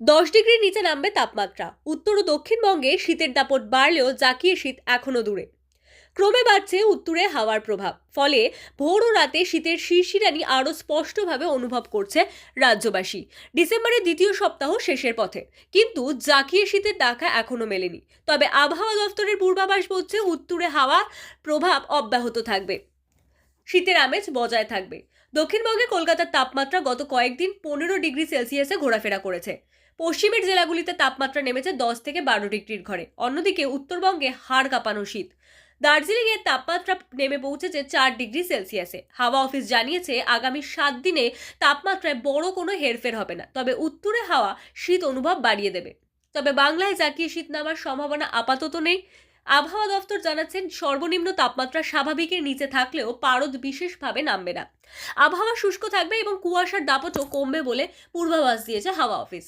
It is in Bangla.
দশ ডিগ্রির নিচে নামবে তাপমাত্রা। উত্তর ও দক্ষিণবঙ্গে শীতের দাপট বাড়লেও জাকিয়ে শীত এখনও দূরে। ক্রমে বাড়ছে উত্তরে হাওয়ার প্রভাব। ফলে ভোর ও রাতে শীতের শিরশিরানি আরও স্পষ্টভাবে অনুভব করছে রাজ্যবাসী। ডিসেম্বরের দ্বিতীয় সপ্তাহ শেষের পথে। কিন্তু জাকিয়ে শীতের দেখা এখনও মেলেনি। তবে আবহাওয়া দফতরের পূর্বাভাস বলছে উত্তরে হাওয়া প্রভাব অব্যাহত থাকবে। শীতের আমেজ বজায় থাকবে। দক্ষিণবঙ্গে কলকাতার তাপমাত্রা গত কয়েকদিন পনেরো ডিগ্রি সেলসিয়াসে ঘোরাফেরা করেছে। পশ্চিমের জেলাগুলিতে তাপমাত্রা নেমেছে দশ থেকে বারো ডিগ্রির ঘরে। অন্যদিকে উত্তরবঙ্গে হাড় কাঁপানো শীত। দার্জিলিংয়ের তাপমাত্রা নেমে পৌঁছেছে চার ডিগ্রি সেলসিয়াসে। হাওয়া অফিস জানিয়েছে, আগামী সাত দিনে তাপমাত্রায় বড় কোনো হেরফের হবে না, তবে উত্তরে হাওয়া শীত অনুভব বাড়িয়ে দেবে। তবে বাংলায় জাকিয়ে শীত নামার সম্ভাবনা আপাতত নেই। আবহাওয়া দপ্তর জানাচ্ছেন, সর্বনিম্ন তাপমাত্রা স্বাভাবিকের নিচে থাকলেও পারদ বিশেষভাবে নামবে না। আবহাওয়া শুষ্ক থাকবে এবং কুয়াশার দাপটও কমবে বলে পূর্বাভাস দিয়েছে হাওয়া অফিস।